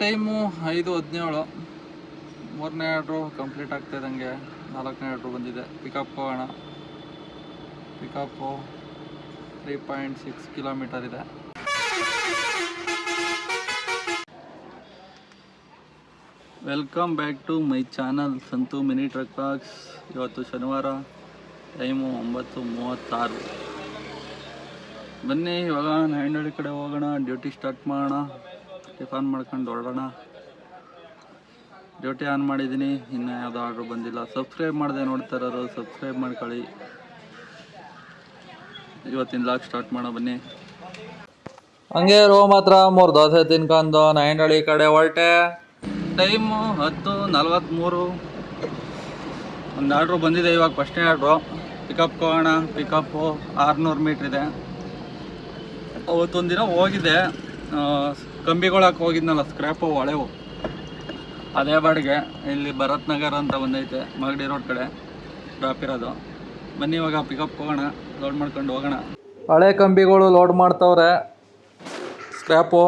Time ಐದು ಹದಿನೇಳು. ಮೂರನೇ ಆರ್ಡ್ರು ಕಂಪ್ಲೀಟ್ ಆಗ್ತಾ ಇದ್ದಂಗೆ ನಾಲ್ಕನೇ ಆರ್ಡ್ರು ಬಂದಿದೆ. ಪಿಕಪ್ ಹೋಗೋಣ pickup three point six kilometre ಇದೆ. Welcome back to my channel Santu mini truck box ಇವತ್ತು ಶನಿವಾರ ಟೈಮು ಒಂಬತ್ತು ಮೂವತ್ತಾರು. ಬನ್ನಿ, ಇವಾಗ ನಾಯಂಡಳ್ಳಿ ಕಡೆ ಹೋಗೋಣ ಡ್ಯೂಟಿ ಸ್ಟಾರ್ಟ್ ಮಾಡೋಣ. ಟಿಫಾನ್ ಮಾಡ್ಕೊಂಡು ಹೊರಡೋಣ. ಡ್ಯೂಟಿ ಆನ್ ಮಾಡಿದ್ದೀನಿ ಇನ್ನೂ ಯಾವುದೋ ಆರ್ಡ್ರ್ ಬಂದಿಲ್ಲ. ಸಬ್ಸ್ಕ್ರೈಬ್ ಮಾಡಿದೆ ನೋಡ್ತಾರೋರು ಸಬ್ಸ್ಕ್ರೈಬ್ ಮಾಡ್ಕೊಳ್ಳಿ. ಇವತ್ತಿನ ಲಾಗ್ ಸ್ಟಾರ್ಟ್ ಮಾಡೋ ಬನ್ನಿ. ಹಂಗೆ ರೋ ಮಾತ್ರ ಮೂರು ದೋಸೆ ತಿನ್ಕೊಂಡು ನಾಯಂಡಳ್ಳಿ ಕಡೆ ಹೊರಟೆ. ಟೈಮು ಹತ್ತು ನಲ್ವತ್ತ್ಮೂರು ಒಂದು ಆರ್ಡ್ರು ಬಂದಿದೆ ಇವಾಗ ಫಸ್ಟ್ನೇ ಆರ್ಡ್ರು. ಪಿಕಪ್ ಹೋಗೋಣ ಪಿಕಪ್ಪು ಆರುನೂರು ಮೀಟ್ರ್ ಇದೆ. ಅವತ್ತೊಂದು ದಿನ ಹೋಗಿದ್ದೆ ಆ, ಕಂಬಿಗಳಕ್ಕೆ ಹೋಗಿದ್ನಲ್ಲ ಸ್ಕ್ರ್ಯಾಪು ಹೊಳೆವು. ಅದೇ ಬಾಡಿಗೆ, ಇಲ್ಲಿ ಭರತ್ ನಗರ್ ಅಂತ ಬಂದೈತೆ ಮಾಗಡಿ ರೋಡ್ ಕಡೆ ಡ್ರಾಪ್ ಇರೋದು. ಬನ್ನಿ ಇವಾಗ ಪಿಕಪ್ ಹೋಗೋಣ ಲೋಡ್ ಮಾಡ್ಕೊಂಡು ಹೋಗೋಣ. ಹಳೆ ಕಂಬಿಗಳು ಲೋಡ್ ಮಾಡ್ತವ್ರೆ ಸ್ಕ್ರ್ಯಾಪು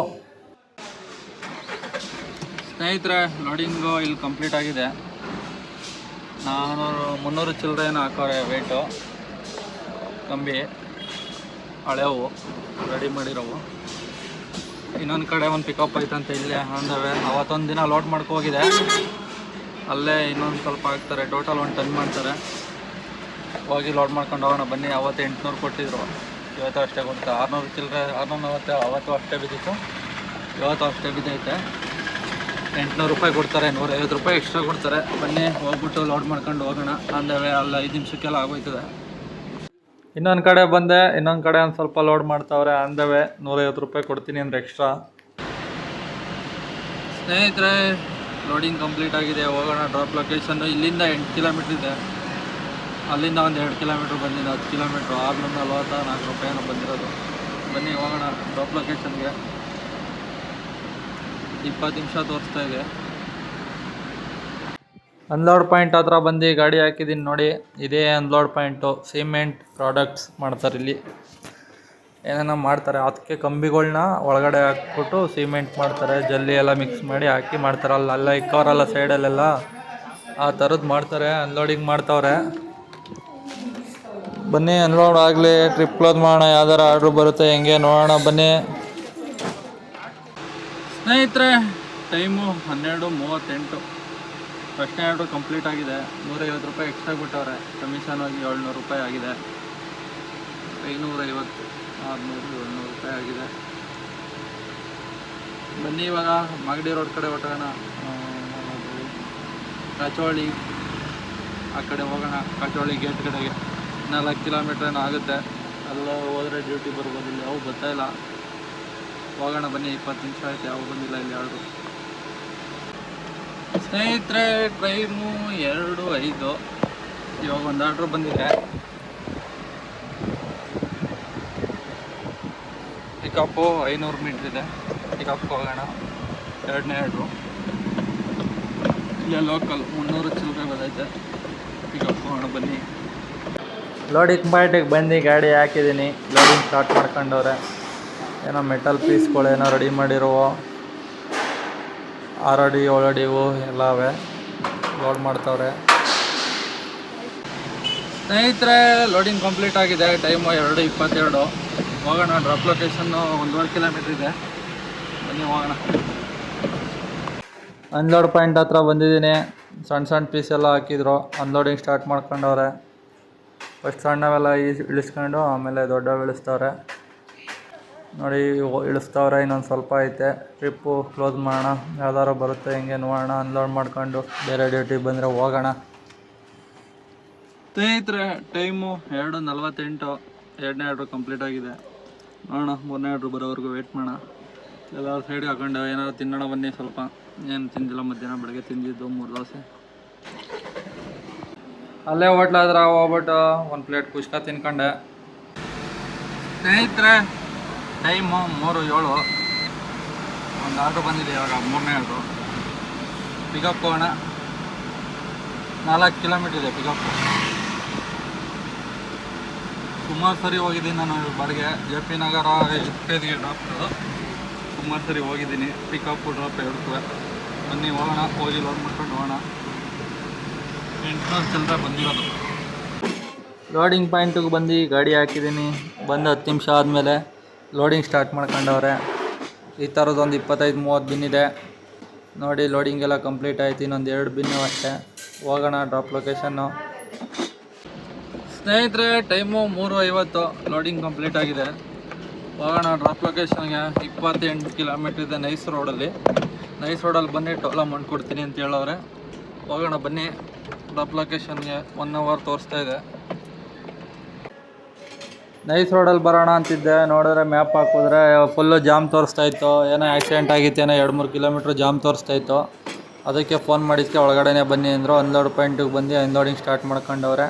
ಸ್ನೇಹಿತರೆ ಲೋಡಿಂಗು ಇಲ್ಲಿ ಕಂಪ್ಲೀಟ್ ಆಗಿದೆ. ನಾನೂರು ಮುನ್ನೂರು ಚಿಲ್ಲರೆನ ಹಾಕೋರೆ ವೆಯ್ಟು ಕಂಬಿ, ಹಳೆವು ರೆಡಿ ಮಾಡಿರೋವು. ಇನ್ನೊಂದು ಕಡೆ ಒಂದು ಪಿಕಪ್ ಐತಂತೆ ಇಲ್ಲೇ. ಅಂದವೆ ಅವತ್ತೊಂದು ದಿನ ಲೋಡ್ ಮಾಡ್ಕೊ ಹೋಗಿದೆ. ಅಲ್ಲೇ ಇನ್ನೊಂದು ಸ್ವಲ್ಪ ಹಾಕ್ತಾರೆ. ಟೋಟಲ್ ಒಂದು ಟನ್ ಮಾಡ್ತಾರೆ. ಹೋಗಿ ಲೋಡ್ ಮಾಡ್ಕೊಂಡು ಹೋಗೋಣ. ಬನ್ನಿ, ಅವತ್ತು ಎಂಟುನೂರು ಕೊಟ್ಟಿದ್ರು. ಇವತ್ತು ಅಷ್ಟೇ ಕೊಡ್ತಾರೆ ಆರುನೂರು ಚಿಲ್ಲರೆ ಆರುನೂರು ನಲವತ್ತು, ಅವತ್ತು ಅಷ್ಟೇ ಬಿದ್ದಿತ್ತು. ಇವತ್ತು ಅಷ್ಟೇ ಬಿದ್ದೈತೆ. ಎಂಟುನೂರು ರೂಪಾಯಿ ಕೊಡ್ತಾರೆ, ನೂರೈವತ್ತು ರೂಪಾಯಿ ಎಕ್ಸ್ಟ್ರಾ ಕೊಡ್ತಾರೆ. ಬನ್ನಿ, ಹೋಗ್ಬಿಟ್ಟು ಲೋಡ್ ಮಾಡ್ಕೊಂಡು ಹೋಗೋಣ. ಅಂದರೆ ಅಲ್ಲ ಐದು ನಿಮಿಷಕ್ಕೆಲ್ಲ ಆಗೋಯ್ತದೆ. ಇನ್ನೊಂದು ಕಡೆ ಬಂದೆ, ಇನ್ನೊಂದು ಕಡೆ ಒಂದು ಸ್ವಲ್ಪ ಲೋಡ್ ಮಾಡ್ತಾವ್ರೆ, ಅಂದವೆ. ನೂರೈವತ್ತು ರೂಪಾಯಿ ಕೊಡ್ತೀನಿ ಅಂದ್ರೆ ಎಕ್ಸ್ಟ್ರಾ ಸ್ನೇಹಿತರೆ ಲೋಡಿಂಗ್ ಕಂಪ್ಲೀಟ್ ಆಗಿದೆ. ಹೋಗೋಣ ಡ್ರಾಪ್ ಲೊಕೇಶನ್ ಇಲ್ಲಿಂದ ಎಂಟು ಕಿಲೋಮೀಟ್ರ್ ಇದೆ. ಅಲ್ಲಿಂದ ಒಂದು ಎರಡು ಕಿಲೋಮೀಟ್ರ್ ಬಂದಿದೆ, ಹತ್ತು ಕಿಲೋಮೀಟ್ರ್ ಆರುನೂರ ನಲ್ವತ್ತ ನಾಲ್ಕು ರೂಪಾಯಿನ ಬಂದಿರೋದು. ಬನ್ನಿ, ಹೋಗೋಣ ಡ್ರಾಪ್ ಲೊಕೇಶನ್ಗೆ ಇಪ್ಪತ್ತು ನಿಮಿಷ ತೋರಿಸ್ತಾ ಇದೆ. ಅನ್ಲೋಡ್ ಪಾಯಿಂಟ್ ಹತ್ರ ಬಂದು ಗಾಡಿ ಹಾಕಿದ್ದೀನಿ ನೋಡಿ. ಇದೇ ಅನ್ಲೋಡ್ ಪಾಯಿಂಟು ಸಿಮೆಂಟ್ ಪ್ರಾಡಕ್ಟ್ಸ್ ಮಾಡ್ತಾರೆ ಇಲ್ಲಿ. ಏನೇನೋ ಮಾಡ್ತಾರೆ. ಅದಕ್ಕೆ ಕಂಬಿಗಳನ್ನ ಒಳಗಡೆ ಹಾಕ್ಬಿಟ್ಟು ಸಿಮೆಂಟ್ ಮಾಡ್ತಾರೆ. ಜಲ್ಲಿ ಎಲ್ಲ ಮಿಕ್ಸ್ ಮಾಡಿ ಹಾಕಿ ಮಾಡ್ತಾರೆ. ಅಲ್ಲಿ ಅಲ್ಲ ಇಕ್ಕವರಲ್ಲ ಸೈಡಲ್ಲೆಲ್ಲ ಆ ಥರದ್ದು ಮಾಡ್ತಾರೆ. ಅನ್ಲೋಡಿಂಗ್ ಮಾಡ್ತವ್ರೆ. ಬನ್ನಿ ಅನ್ಲೋಡ್ ಆಗಲಿ ಟ್ರಿಪ್ ಕ್ಲೋಸ್ ಮಾಡೋಣ. ಯಾವ್ದಾರು ಆರ್ಡ್ರ್ ಬರುತ್ತೆ ಹೆಂಗೆ ನೋಡೋಣ. ಬನ್ನಿ. ಸ್ನೇಹಿತರೆ ಟೈಮು ಹನ್ನೆರಡು ಮೂವತ್ತೆಂಟು. ಫಸ್ಟ್ನೇ ಆರ್ಡ್ರು ಕಂಪ್ಲೀಟ್ ಆಗಿದೆ. ನೂರೈವತ್ತು ರೂಪಾಯಿ ಎಕ್ಸ್ಟ್ರಾ ಬಿಟ್ಟವ್ರೆ. ಕಮಿಷನ್ ಆಗಿ ಏಳ್ನೂರು ರೂಪಾಯಿ ಆಗಿದೆ. ಐನೂರೈವತ್ತು, ಆರುನೂರು, ಏಳ್ನೂರು ರೂಪಾಯಿ ಆಗಿದೆ. ಬನ್ನಿ ಇವಾಗ ಮಾಗಡಿ ರೋಡ್ ಕಡೆ ಹೊಟ್ಟೋಣ ಕಾಚೋಳಿ ಆ ಕಡೆ ಹೋಗೋಣ. ಕಾಚೋಳಿ ಗೇಟ್ ಕಡೆಗೆ. ನಾಲ್ಕು ಕಿಲೋಮೀಟ್ರ್ ಏನೋ ಆಗುತ್ತೆ. ಅಲ್ಲ ಹೋದರೆ ಡ್ಯೂಟಿ ಬರ್ಬೋದು ಇಲ್ಲಿ. ಯಾವ ಇಲ್ಲ ಹೋಗೋಣ ಬನ್ನಿ, ಇಪ್ಪತ್ತು ನಿಮಿಷ ಆಯ್ತು. ಯಾವ ಬಂದಿಲ್ಲ ಇಲ್ಲಿ ಯಾರು ಸ್ನೇಹಿತರೆ ಟೈಮು ಎರಡು ಐದು. ಇವಾಗ ಒಂದು ಆರ್ಡ್ರ್ ಬಂದಿದೆ. ಪಿಕಪ್ಪು ಐನೂರು ಮೀಟ್ರ್ ಇದೆ. ಪಿಕಪ್ ಹೋಗೋಣ. ಎರಡನೇ ಆರ್ಡ್ರು ಇಲ್ಲೇ ಲೋಕಲ್ ಮುನ್ನೂರು ಚಿಲ್ಲರೆ ಬಂದೈತೆ ಪಿಕಪ್ ಹೋಗೋಣ, ಬನ್ನಿ. ಲೋಡಿಂಗ್ ಪಾಯಿಂಟಿಗೆ ಬಂದು ಗಾಡಿ ಹಾಕಿದ್ದೀನಿ. ಲೋಡಿಂಗ್ ಸ್ಟಾರ್ಟ್ ಮಾಡ್ಕೊಂಡವ್ರೆ. ಏನೋ ಮೆಟಲ್ ಪೀಸ್ಗಳು ಏನೋ ರೆಡಿ ಮಾಡಿರುವ. ಆರು ಅಡಿ ಏಳು ಎಲ್ಲ ಅವೆ ಲೋಡ್ ಮಾಡ್ತವ್ರೆ. ಸ್ನೇಹಿತರೆ, ಲೋಡಿಂಗ್ ಕಂಪ್ಲೀಟ್ ಆಗಿದೆ. ಟೈಮು ಎರಡು ಇಪ್ಪತ್ತೆರಡು. ಹೋಗೋಣ, ಡ್ರಾಪ್ ಲೊಕೇಶನ್ನು ಒಂದೂವರೆ ಕಿಲೋಮೀಟ್ರ್ ಇದೆ. ಬನ್ನಿ, ಹೋಗೋಣ. ಅನ್ಲೋಡ್ ಪಾಯಿಂಟ್ ಹತ್ರ ಬಂದಿದ್ದೀನಿ. ಸಣ್ಣ ಸಣ್ಣ ಪೀಸ್ ಎಲ್ಲ ಹಾಕಿದ್ರು. ಅನ್ಲೋಡಿಂಗ್ ಸ್ಟಾರ್ಟ್ ಮಾಡ್ಕೊಂಡವ್ರೆ. ಫಸ್ಟ್ ಸಣ್ಣವೆಲ್ಲ ಇಳಿಸ್ಕೊಂಡು ಆಮೇಲೆ ದೊಡ್ಡವ ಇಳಿಸ್ತವ್ರೆ ನೋಡಿ ಇಳಿಸ್ತವ್ರೆ, ಇನ್ನೊಂದು ಸ್ವಲ್ಪ ಐತೆ. ಟ್ರಿಪ್ಪು ಕ್ಲೋಸ್ ಮಾಡೋಣ. ಯಾವ್ದಾರು ಬರುತ್ತೆ, ಹಿಂಗೆ ನೋಡೋಣ ಅನ್ಲೋಡ್ ಮಾಡ್ಕೊಂಡು ಬೇರೆ ಡ್ಯೂಟಿಗೆ ಬಂದರೆ ಹೋಗೋಣ. ಸ್ನೇಹಿತರೆ, ಟೈಮು ಎರಡು ನಲ್ವತ್ತೆಂಟು. ಎರಡನೇ ಆರ್ಡ್ರು ಕಂಪ್ಲೀಟ್ ಆಗಿದೆ. ನೋಡೋಣ, ಮೂರನೇ ಆರ್ಡ್ರು ಬರೋವರೆಗೂ ವೆಯ್ಟ್ ಮಾಡೋಣ. ಎಲ್ಲ ಸೈಡ್ಗೆ ಹಾಕೊಂಡು ಏನಾದ್ರು ತಿನ್ನೋಣ ಬನ್ನಿ ಸ್ವಲ್ಪ. ಏನು ತಿಂದಿಲ್ಲ, ಮಧ್ಯಾಹ್ನ ಬೆಳಗ್ಗೆ ತಿಂದಿದ್ದು, ಮೂರು ದೋಸೆ. ಅಲ್ಲೇ ಹೋಟ್ಲಾದ್ರೆ ಹೋಗ್ಬಿಟ್ಟು ಒಂದು ಪ್ಲೇಟ್ ಕುಷ್ಕ ತಿನ್ಕೊಂಡೆ. ಸ್ನೇಹಿತರೆ ಟೈಮು ಮೂರು ಏಳು. ಒಂದು ಆರ್ಡ್ರ್ ಬಂದಿದೆ ಇವಾಗ ಮೂರನೇ ಆರ್ಡ್ರು ಪಿಕಪ್ ಹೋಗೋಣ. ನಾಲ್ಕು ಕಿಲೋಮೀಟ್ರ್ ಇದೆ ಪಿಕಪ್ ಸುಮಾರು ಸರಿ ಹೋಗಿದ್ದೀನಿ ನಾನು ಬಾಡಿಗೆ. ಜೆ ಪಿ ನಗರ ಎಸ್ಪೇಜ್ಗೆ ಡ್ರಾಪ್ ಸುಮಾರು ಸರಿ ಹೋಗಿದ್ದೀನಿ. ಪಿಕಪ್ ಡ್ರಾಪ್ ಎರಡಕ್ಕೂ ಬನ್ನಿ, ಹೋಗೋಣ. ಹೋಗಿ ಲೋನ್ ಮಾಡ್ಕೊಂಡು ಹೋಗೋಣ. ಎಂಟುನೂರು ಚಿಲ್ಲರೆ ಬಂದಿರೋದು. ಲೋಡಿಂಗ್ ಪಾಯಿಂಟಿಗೆ ಬಂದು ಗಾಡಿ ಹಾಕಿದ್ದೀನಿ. ಬಂದು ಹತ್ತು ನಿಮಿಷ ಆದಮೇಲೆ. ಲೋಡಿಂಗ್ ಸ್ಟಾರ್ಟ್ ಮಾಡ್ಕೊಂಡವ್ರೆ. ಈ ಥರದ್ದೊಂದು ಇಪ್ಪತ್ತೈದು, ಮೂವತ್ತು ಬಿನ್ ಇದೆ. ನೋಡಿ ಲೋಡಿಂಗ್ ಎಲ್ಲ ಕಂಪ್ಲೀಟ್ ಆಯ್ತು. ಇನ್ನೊಂದು ಎರಡು ಬಿನ್ನು ಅಷ್ಟೇ. ಹೋಗೋಣ ಡ್ರಾಪ್ ಲೊಕೇಶನ್ನು ಸ್ನೇಹಿತರೆ ಟೈಮು ಮೂರು ಐವತ್ತು ಲೋಡಿಂಗ್ ಕಂಪ್ಲೀಟ್ ಆಗಿದೆ. ಹೋಗೋಣ ಡ್ರಾಪ್ ಲೊಕೇಶನ್ಗೆ ಇಪ್ಪತ್ತೆಂಟು ಕಿಲೋಮೀಟ್ರ್ ಇದೆ ನೈಸ್ ರೋಡಲ್ಲಿ ನೈಸ್ ರೋಡಲ್ಲಿ ಬನ್ನಿ, ಟೋಲ ಮಾಡ್ಕೊಡ್ತೀನಿ ಅಂತ ಹೇಳೋರೆ ಹೋಗೋಣ ಬನ್ನಿ. ಡ್ರಾಪ್ ಲೊಕೇಶನ್ಗೆ ಒನ್ ಅವರ್ ತೋರಿಸ್ತಾ ಇದೆ. ನೈಸ್ ರೋಡಲ್ಲಿ ಬರೋಣ ಅಂತಿದ್ದೆ. ನೋಡಿದ್ರೆ ಮ್ಯಾಪ್ ಹಾಕಿದ್ರೆ ಫುಲ್ಲು ಜಾಮ್ ತೋರಿಸ್ತಾ ಇತ್ತು. ಏನೋ ಆಕ್ಸಿಡೆಂಟ್ ಆಗಿತ್ತು, ಏನೋ ಎರಡು ಮೂರು ಕಿಲೋಮೀಟ್ರ್ ಜಾಮ್ ತೋರಿಸ್ತಾ ಇತ್ತು. ಅದಕ್ಕೆ ಫೋನ್ ಮಾಡಿದ್ದಕ್ಕೆ ಒಳಗಡೆನೇ ಬನ್ನಿ ಅಂದರು. ಅನ್ಲೋಡ್ ಪಾಯಿಂಟಿಗೆ ಬಂದು ಅನ್ಲೋಡಿಂಗ್ ಸ್ಟಾರ್ಟ್ ಮಾಡ್ಕೊಂಡವ್ರೆ.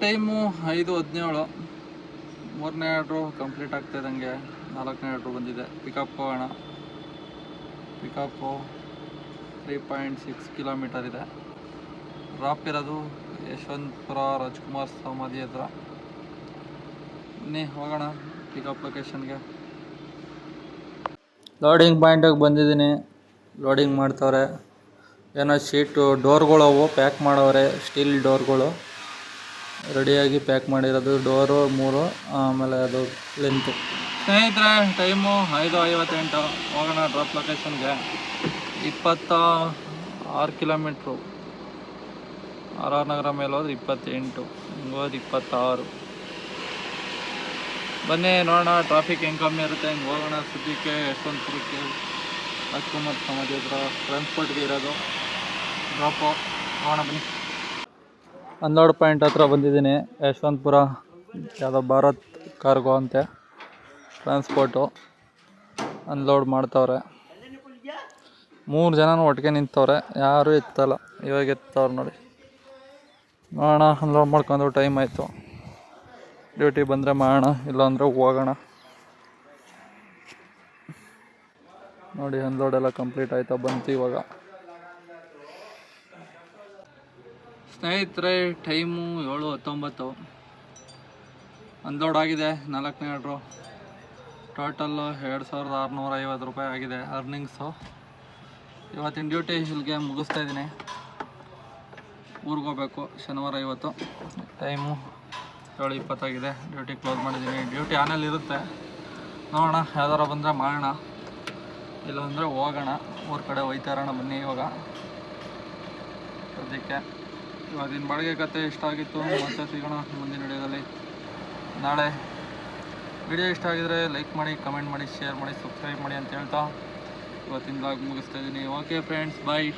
ಟೈಮು ಐದು ಹದಿನೇಳು. ಮೂರನೇ ಆರ್ಡ್ರು ಕಂಪ್ಲೀಟ್ ಆಗ್ತಾ ಇದ್ದಂಗೆ. ನಾಲ್ಕನೇ ಆರ್ಡ್ರು ಬಂದಿದೆ. ಪಿಕಪ್ ಹೋಗೋಣ pickup three point six kilometre ಇದೆ. ಡ್ರಾಪ್ ಇರೋದು ಯಶವಂತಪುರ ರಾಜ್ಕುಮಾರ್ ಸಮಾಧಿ ಹತ್ರ. ಬನ್ನಿ ಹೋಗೋಣ ಪಿಕಪ್ ಲೊಕೇಶನ್ಗೆ ಲೋಡಿಂಗ್ ಪಾಯಿಂಟಿಗೆ ಬಂದಿದ್ದೀನಿ. ಲೋಡಿಂಗ್ ಮಾಡ್ತವ್ರೆ. ಏನೋ ಶೀಟು, ಡೋರ್ಗಳವು ಪ್ಯಾಕ್ ಮಾಡವ್ರೆ ಸ್ಟೀಲ್ ಡೋರ್ಗಳು. ರೆಡಿಯಾಗಿ ಪ್ಯಾಕ್ ಮಾಡಿರೋದು, ಡೋರು, ಮೂರು, ಆಮೇಲೆ ಅದು ಲೆಂತು ಸ್ನೇಹಿತರೆ, ಟೈಮು ಐದು ಐವತ್ತೆಂಟು. ಹೋಗೋಣ ಡ್ರಾಪ್ ಲೊಕೇಶನ್ಗೆ ಇಪ್ಪತ್ತ ಆರು ಕಿಲೋಮೀಟ್ರು ಆರ್ ಆರ್ ನಗರ ಮೇಲೆ ಹೋದ್ರೆ ಇಪ್ಪತ್ತೆಂಟು. ಹಿಂಗೆ ಹೋದ್ರೆ ಇಪ್ಪತ್ತಾರು. ಬನ್ನಿ, ನೋಡೋಣ ಟ್ರಾಫಿಕ್ ಹೆಂಗೆ ಕಮ್ಮಿ ಇರುತ್ತೆ, ಹಿಂಗೆ ಹೋಗೋಣ ಸುದ್ದಿಕ್ಕೆ ಯಶವಂತಪುರಕ್ಕೆ ರಾಜ್ಕುಮಾರ್ ಸಮಾಜ ಹತ್ರ ಟ್ರಾನ್ಸ್ಪೋರ್ಟ್ಗೆ ಇರೋದು. ಡ್ರಾಪು ನೋಡೋಣ ಬನ್ನಿ. ಅನ್ಲೋಡ್ ಪಾಯಿಂಟ್ ಹತ್ರ ಬಂದಿದ್ದೀನಿ. ಯಶವಂತಪುರ, ಯಾವುದೋ ಭಾರತ್ ಕಾರ್ಗೋ ಅಂತೆ. ಟ್ರಾನ್ಸ್ಪೋರ್ಟು ಅನ್ಲೋಡ್ ಮಾಡ್ತವ್ರೆ. ಮೂರು ಜನನು ಒಟ್ಟಿಗೆ ನಿಂತವ್ರೆ. ಯಾರೂ ಎತ್ತಲ್ಲ. ಇವಾಗ ಎತ್ತವ್ರು ನೋಡಿ. ನೋಡೋಣ ಅನ್ಲೋಡ್ ಮಾಡ್ಕೊಂಡು ಟೈಮ್ ಆಯಿತು. ಡ್ಯೂಟಿ ಬಂದರೆ ಮಾಡೋಣ, ಇಲ್ಲಾಂದರೆ ಹೋಗೋಣ. ನೋಡಿ ಅನ್ಲೋಡ್ ಎಲ್ಲ ಕಂಪ್ಲೀಟ್ ಆಯ್ತಾ, ಬಂತು ಇವಾಗ. ಸ್ನೇಹಿತರೆ ಟೈಮು ಏಳು ಹತ್ತೊಂಬತ್ತು. ಅನ್ಲೋಡ್ ಆಗಿದೆ ನಾಲ್ಕನೇ ಎರಡು ಟೋಟಲ್ಲು ಎರಡು ಸಾವಿರದ ಆರುನೂರ ಐವತ್ತು ರೂಪಾಯಿ ಆಗಿದೆ ಅರ್ನಿಂಗ್ಸು ಇವತ್ತಿನ ಡ್ಯೂಟಿ ಇಲ್ಲಿಗೆ ಮುಗಿಸ್ತಾ ಇದ್ದೀನಿ. ಊರಿಗೆ ಹೋಗ್ಬೇಕು, ಶನಿವಾರ ಇವತ್ತು ಟೈಮು ಏಳು ಇಪ್ಪತ್ತಾಗಿದೆ. ಡ್ಯೂಟಿ ಕ್ಲೋಸ್ ಮಾಡಿದ್ದೀನಿ ಡ್ಯೂಟಿ ಆನಲ್ಲಿ ಇರುತ್ತೆ. ನೋಡೋಣ, ಯಾವ್ದಾರ ಬಂದರೆ ಮಾಡೋಣ. ಇಲ್ಲಾಂದರೆ ಹೋಗೋಣ. ಊರ ಕಡೆ ಹೋಯ್ತಾ ಇರೋಣ ಬನ್ನಿ ಇವಾಗ. ಸದ್ಯಕ್ಕೆ ಇವಾಗಿನ ಬಾಡಿಗೆ ಕತೆ ಇಷ್ಟ ಆಗಿತ್ತು. ಮತ್ತೆ ಸಿಗೋಣ ಮುಂದಿನ ವಿಡಿಯೋದಲ್ಲಿ. ನಾಳೆ ವಿಡಿಯೋ ಇಷ್ಟ ಆಗಿದರೆ ಲೈಕ್ ಮಾಡಿ ಕಮೆಂಟ್ ಮಾಡಿ ಶೇರ್ ಮಾಡಿ ಸಬ್ಸ್ಕ್ರೈಬ್ ಮಾಡಿ ಅಂತ ಹೇಳ್ತಾ ಇವತ್ತಿನ ಬ್ಲಾಗ್ ಮುಗಿಸ್ತಾ ಇದ್ದೀನಿ ಓಕೆ ಫ್ರೆಂಡ್ಸ್ ಬಾಯ್